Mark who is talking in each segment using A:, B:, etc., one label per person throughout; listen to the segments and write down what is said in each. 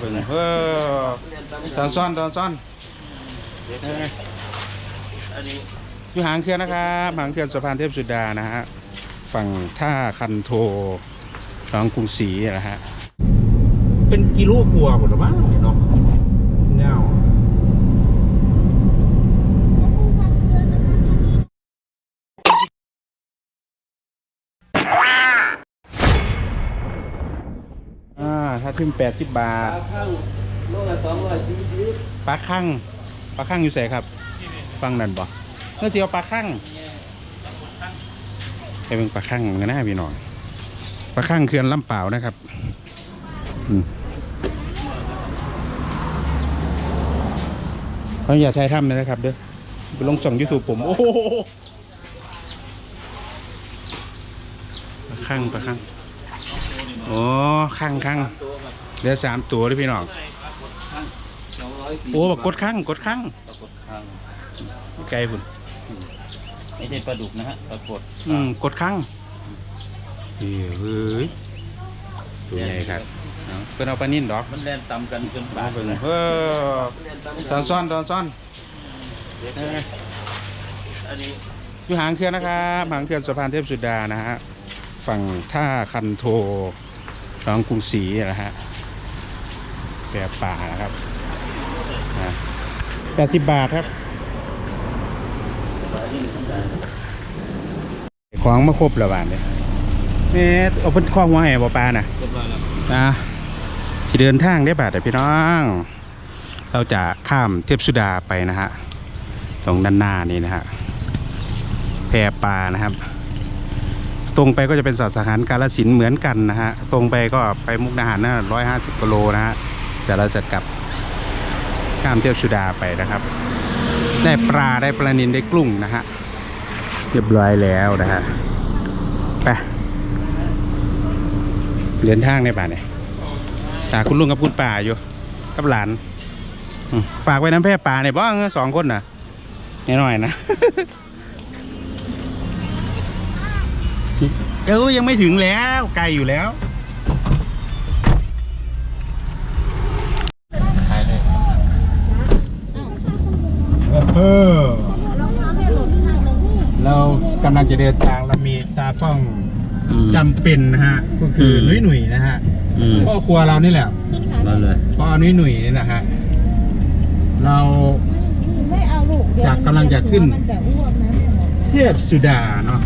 A: เบิ่งเออตอนซ่อนตอนซ่อนเออ
B: อ
A: ยู่หางเขื่อนนะครับหางเขื่อนสะพานเทพสุดานะฮะฝั่งท่าคันโทหนองกรุงศรีนะฮะเป็นกิโลกว่าหมดหรือมั้งเนาะเน่าอ่า ถ้าถึงแปดสิบบาทลา
B: ข้างโลละสองร้อยสี่สิบ
A: ปลาคั่งปลาคั่งอยู่ใส่ครับ ฟังนั่นบ่เมื่อสิเอาปลาคั่งไปเป็นปลาคั่งกันนะพี่น้องปลาคั่งเขื่อนลำเปล่านะครับเขาอย่าใช้ทำเลยนะครับ เด้อไปลงส่องยูทูบผม โอ้โหปลาคั่งปลาคั่ง โอ้คั่งคั่ง
B: ตัวแบบ
A: เหลือสามตัวด้วยพี่น้อง
B: ข้างสองร้อยสี่
A: โอ้บักกดคั่งกดคั่ง
B: ปรากฏข้าง
A: ไกลพุ่น
B: ไม่ใช่ปลาดุกนะฮะปรากฏ
A: อืมกดครั้งเฮ้ยเฮ้ยตัวใหญ่ครับเอาเพิ่นเอาปลานิ่นดอก
B: มันแล่นต่ำกันจนปลา
A: เพิ่นเออตอนซ่อนตอนซ่อนเออ
B: อันนี้
A: อยู่หางเขื่อนนะครับหางเขื่อนสะพานเทพสุดานะฮะฝั่งท่าคันโท หนองกรุงศรีนะฮะแปรป่านะครับแปดสิบบาทครับ
B: ปลาที่ธรรมดา
A: ของมาครบแล้วบาทเลยแม่เอาเป็นข้อหัวให้บ่ปลาน่ะ
B: เรียบร้อยแล้ว
A: นะสิเดินทางได้บาทแต่พี่น้อง เราจะข้ามเทพสุดาไปนะฮะ ตรงด้านหน้านี่นะฮะ แพปลานะครับ ตรงไปก็จะเป็นสาขาการละสินเหมือนกันนะฮะ ตรงไปก็ไปมุกดาหารนะร้อยห้าสิบกิโลนะฮะแต่เราจะกลับข้ามเทพสุดาไปนะครับ ได้ปลาได้ปลานินได้กลุ้งนะฮะเรียบร้อยแล้วนะฮะไปเดินทางในป่าเนี่ยตาคุณลุงกับคุณป่าอยู่กับหลานฝากไว้น้ำแพร่ป่าเนี่ยบ้างสองคนน่ะนิดหน่อยๆนะ เออยังไม่ถึงแล้วไกลอยู่แล้ว
B: ขายเลย
A: เออเรากำลังจะเดินทางเรามีตาต้องจำเป็นนะฮะ ก็คือหนุ่ยหนุ่ยๆนะฮะ
B: อืม
A: พ่อครัวเรานี่แหละ
B: มาเลย
A: พ่อหนุ่ยหนุ่ยๆนี่นะฮะเรา
C: ไม่เอาลูกเดี๋ยว
A: จากกำลังจะขึ้น
C: มันจะอ้วกนะแม่บอกนะ
A: เทพสุดาเนาะ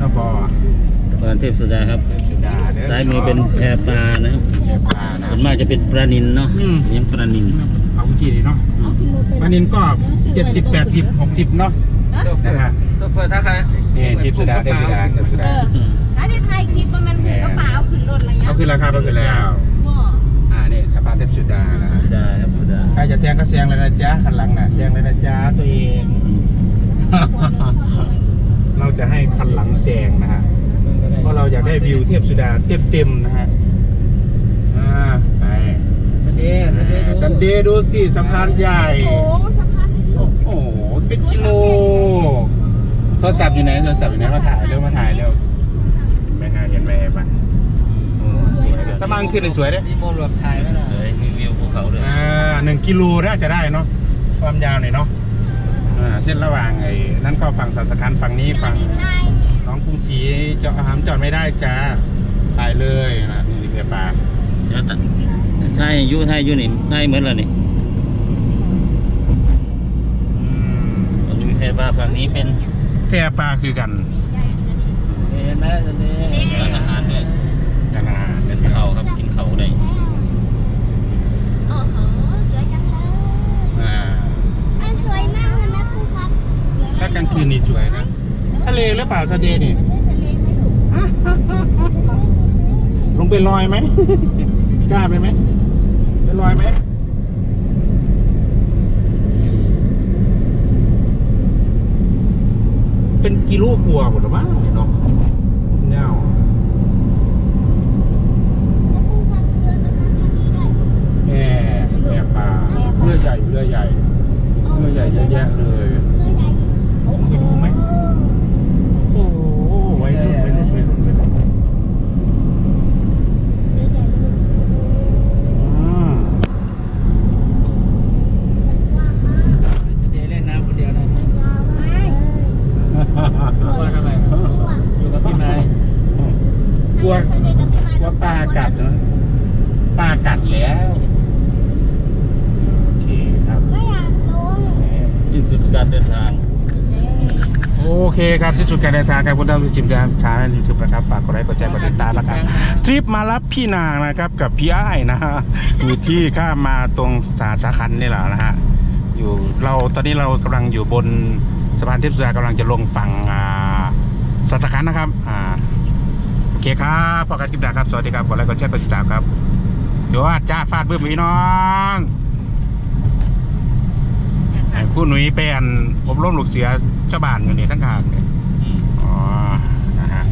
A: แล้วพอ
B: สะพานเทพสุดาครับ
A: เทพสุดาเด้
B: ซ้ายมือเป็นแพปลานะครับ
A: แพปลานะ
B: ส่วนมากจะเป็นปลานินเนาะ
A: อืม
B: เลี้ยงปลานิน
A: เอาเมื่อกี้นี่เนาะ
B: อืม
A: ปลานินก็เจ็ดสิบแปดสิบหกสิบเนาะนะฮะ
B: โซเฟอร์ท่าใคร
A: นี่เทพสุดาเทพสุดาเทพสุ
C: เอ
A: ดา
C: อถ้าในไทยคลิปว่ามันหูกระเป๋าขึ้นรถอะไรเงี้ย
A: เขาขึ้นราคาไปขึ้นแล้ว
C: หม้อ
A: อ่านี่สะพานเทพสุดานะฮะ
B: สุดาครับสุดา
A: ใครจะแซงก็แซงเลยนะจ๊ะคันหลังน่ะแซงเลยนะจ๊ะตัวเอง
B: อืม
A: เราจะ ให้คันหลังแซงนะฮะเพราะเราอยากได้วิวเทพสุดาเต็มๆนะฮะอ่าไป
B: สันเดย์สันเดย์ดู
A: ซันเดย์ดูสิสะพานใหญ่
C: โอ้สะพาน
A: โอ้โหเป็นกิโลโทรศัพท์อยู่ไหนโทรศัพท์อยู่ไหนมาถ่ายเร็วมาถ่ายเร็วไม่หาเห็นไหมบ้างสวยเลยถ้ามังขึ้นเลยสวยเลย
B: มีโมลบถ่ายไหมล่ะสวยมีวิวภูเขาด้วย
A: อ่าหนึ่งกิโลน่าจะได้เนาะความยาวหน่อยเนาะอ่าเส้นระหว่างไอ้นั่นก็ฝั่งสัสคันฝั่งนี้ฝั่งน้องก รุงศรีจอดหามจอดไม่ได้จ้าถ่ายเลยนะนี่สิเพียปลา
B: เดี๋ยวตัดใช่อยูไทยอยูนี่ไทยเหมือนเรานี่
A: อืม
B: ตอนนี้แพปลาฝั่งนี้เป็น
A: เพียปลาคือกัน
B: เห็นไหมสันเดย์ร้านอาหารด้วย
A: กันอาหาร
B: เป็นเขาครับกินเขาได้
D: โอ้โหสวยจังเลย
A: อ่า
D: มันสวยมากเลยนะครูครับ
A: ถ้ากลางคืนนี่สวยนะะเลหรือเปล่าทะเลนี่
D: ทะเลไหมลูก
A: ลงไปลอยไหมกล้าไปไหมไปลอยไหมเป็นกิโลกว่าหมดหรือมั้งเนี่ยเนาะเน่า
D: แล้วครูครับเรือตรงนั้นก็มีด้วย
A: แม่แม่ปลาเรือใหญ่เรือใหญ่เรือใหญ่เยอะแยะเลย
D: เรือใหญ่
A: ผมไปดูไหมโอ้โหวัยรุ่นวัยรุ่นวัยรุ่นวัยรุ่น
D: เรือใหญ่เลย
A: อ่า แล้วโอเคครับ
D: ไม่อยากลง
B: สิ้นสุด การเดินทาง
A: โอเคครับที่สุดการเดินทางครับคุณดาวจิมดาวชาแนลยูทูบนะครับฝากกดไลค์กดแชร์กดติดตามนะครับทริปมารับพี่นางนะครับกับพี่อ้ายนะฮะอยู่ที่ข้ามมาตรงสาสาคันนี่แหละนะฮะอยู่เราตอนนี้เรากำลังอยู่บนสะพานเทพสุดากำลังจะลงฝั่งอ่าสาสาคันนะครับอ่าโอเคครับพอกันคลิปหน้าครับสวัสดีครับกดไลค์กดแชร์กดติดตามครับเดี๋ยวว่าจ้าฟาดเบื้องพี่น้อง คู่หนุ่ยแปอันอบรมลูกเสียชาวบ้านอยู่นี่ทั้งหางเนี่ยอ๋อนะฮะ